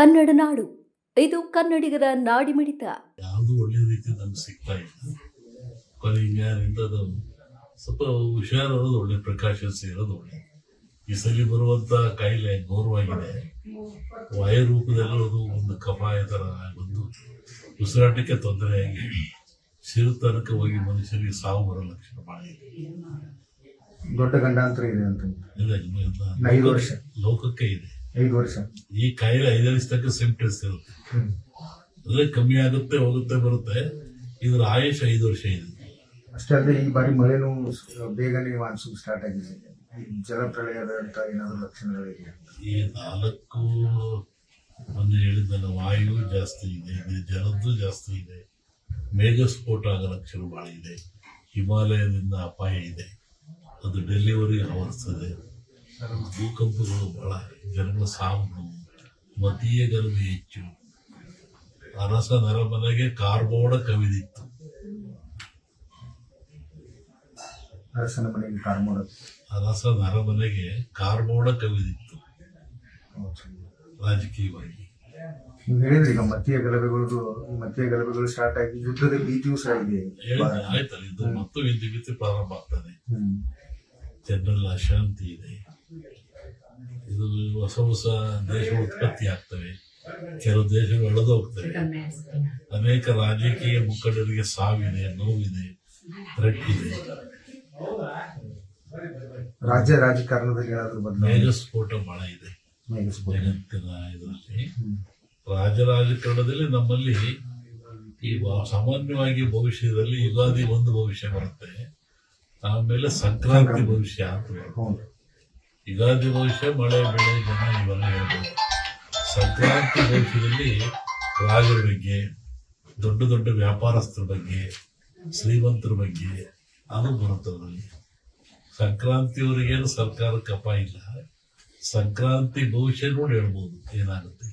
ಕನ್ನಡ ನಾಡು. ಇದು ಕನ್ನಡಿಗರ ನಾಡಿಮಿಡಿತ. ಯಾವುದು ಒಳ್ಳೆ ರೀತಿ ನಮ್ಗೆ ಸಿಗ್ತಾ ಇಲ್ಲ. ಅದು ಸ್ವಲ್ಪ ಹುಷಾರಿರೋದು ಒಳ್ಳೆ ಪ್ರಕಾಶ ಸೇರೋದು ಒಳ್ಳೆ. ಈ ಸಲ ಬರುವಂತ ಕಾಯಿಲೆ ಗೌರವಾಗಿದೆ ವಾಯು ರೂಪದಲ್ಲಿ ಅದು ಒಂದು ಕಫಾಯ ಥರ ಬಂದು ಉಸಿರಾಟಕ್ಕೆ ತೊಂದರೆಯಾಗಿ ಸಿರುತನಕ ಹೋಗಿ ಮನುಷ್ಯರಿಗೆ ಸಾವು ಬರೋ ಲಕ್ಷಣ ಮಾಡಿ ದೊಡ್ಡ ಗಂಡಾಂತರ ಇದೆ ಅಂತ. ಇಲ್ಲ, ಇಲ್ಲ, ಐದು ವರ್ಷ. ಲೋಕಕ್ಕೆ ಇದೆ. ಐದು ವರ್ಷ. ಈ ಕಾಯಿಲೆ ಐದು ತನಕ ಸಿಂಪ್ಟಮ್ಸ್ ಇರುತ್ತೆ. ಅದೇ ಕಮ್ಮಿ ಆಗುತ್ತೆ ಹೋಗುತ್ತೆ ಬರುತ್ತೆ. ಇದರ ಆಯುಷ್ ಐದು ವರ್ಷ ಇದೆ. ಅಷ್ಟೇ ಅಲ್ಲದೆ ಈ ಬಾರಿ ಮಳೆನೂ ಬೇಗನೆ ಮಾನ್ಸೂನ್ ಸ್ಟಾರ್ಟ್ ಆಗಿದೆ. ಈ ಜಲಪ್ರಳಯದ ಅಂತ ಏನಾದ್ರು ಲಕ್ಷಣಗಳಿದೆ ಈ ನಾಲ್ಕು ಮೊನ್ನೆ ಹೇಳಿದ್ದಲ್ಲ ವಾಯು ಜಾಸ್ತಿ ಇದೆ ಇದೆ ಜಲದ್ದು ಜಾಸ್ತಿ ಇದೆ. ಮೇಘಸ್ಫೋಟ ಆಗೋ ಲಕ್ಷಣ ಭಾಳ ಇದೆ. ಹಿಮಾಲಯದಿಂದ ಅಪಾಯ ಇದೆ. ಅದು ಡೆಲಿವರಿ ಆವರಿಸ್ತದೆ. ಭೂಕಂಪಗಳು ಬಹಳ ಜನಗಳ ಸಾವು ಮತೀಯ ಗರ್ಭಿ ಹೆಚ್ಚು. ಅರಸ ನರಮನೆಗೆ ಕಾರ್ಬೋಡ ಕವಿದಿತ್ತು. ಅರಸನ ಮನೆಗೆ ಕಾರ್ಬೋಡ. ಅರಸ ನರಮನೆಗೆ ಕಾರ್ಬೋಡ ಕವಿದಿತ್ತು. ರಾಜಕೀಯವಾಗಿ. ನೀವು ಹೇಳಿದ್ರಿ ಈಗ ಮತೀಯ ಗಲಭೆಗಳು ಮತ್ತೆ ಮತೀಯ ಗಲಭೆಗಳು ಸ್ಟಾರ್ಟ್ ಆಗಿ ಯುದ್ಧದ ಭೀತಿಯೂ ಸಹ ಇದೆ. ಆಯ್ತಲ್ಲ ಇದು ಮತ್ತು ವಿದ್ಯುತ್ ಪ್ರಾರಂಭ ಆಗ್ತದೆ. ಜನರಲ್ಲಿ ಜನರಲ್ ಅಶಾಂತಿ ಇದೆ. ಇದು ಹೊಸ ಹೊಸ ದೇಶ ಉತ್ಪತ್ತಿ ಆಗ್ತವೆ. ಕೆಲವು ದೇಶಗಳು ಎಳೆದು ಹೋಗ್ತವೆ. ಅನೇಕ ರಾಜಕೀಯ ಮುಖಂಡರಿಗೆ ಸಾವಿದೆ ನೋವಿದೆ ಥ್ರೆಟ್ ಇದೆ ರಾಜ್ಯ ರಾಜಕಾರಣದಲ್ಲಿ ಏನಾದರೂ ಬದಲಾವಣೆ? ಮೇಘಸ್ಫೋಟ ಬಹಳ ಇದೆ. ಜಗತ್ತಿನ ಇದರಲ್ಲಿ. ರಾಜ ರಾಜಕಾರಣದಲ್ಲಿ ನಮ್ಮಲ್ಲಿ ಈ ಸಾಮಾನ್ಯವಾಗಿ ಭವಿಷ್ಯದಲ್ಲಿ ಯುಗಾದಿ ಒಂದು ಭವಿಷ್ಯ ಬರುತ್ತೆ. ಆಮೇಲೆ ಸಂಕ್ರಾಂತಿ ಭವಿಷ್ಯ ಅಂತ ಯುಗಾದಿ ಭವಿಷ್ಯ ಮಳೆ, ಬೆಳೆ, ಜನ ಇವೆಲ್ಲ ಹೇಳ್ಬೋದು. ಸಂಕ್ರಾಂತಿ ಭವಿಷ್ಯದಲ್ಲಿ ರಾಜರ ಬಗ್ಗೆ, ದೊಡ್ಡ ದೊಡ್ಡ ವ್ಯಾಪಾರಸ್ಥರ ಬಗ್ಗೆ, ಶ್ರೀಮಂತರ ಬಗ್ಗೆ ಅದು ಬರುತ್ತೆ ಅದರಲ್ಲಿ ಸಂಕ್ರಾಂತಿಯವರಿಗೇನು ಸರ್ಕಾರ ಕಪ ಇಲ್ಲ. ಸಂಕ್ರಾಂತಿ ಭವಿಷ್ಯ ನೋಡಿ ಹೇಳ್ಬೋದು ಏನಾಗುತ್ತೆ.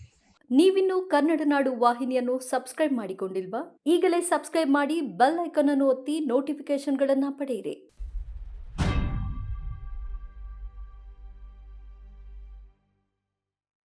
ನೀವಿನ್ನು ಕನ್ನಡ ನಾಡು ವಾಹಿನಿಯನ್ನು ಸಬ್ಸ್ಕ್ರೈಬ್ ಮಾಡಿಕೊಂಡಿಲ್ವಾ? ಈಗಲೇ ಸಬ್ಸ್ಕ್ರೈಬ್ ಮಾಡಿ ಬೆಲ್ ಐಕಾನ್ ಅನ್ನು ಒತ್ತಿ ನೋಟಿಫಿಕೇಶನ್ಗಳನ್ನು ಪಡೆಯಿರಿ.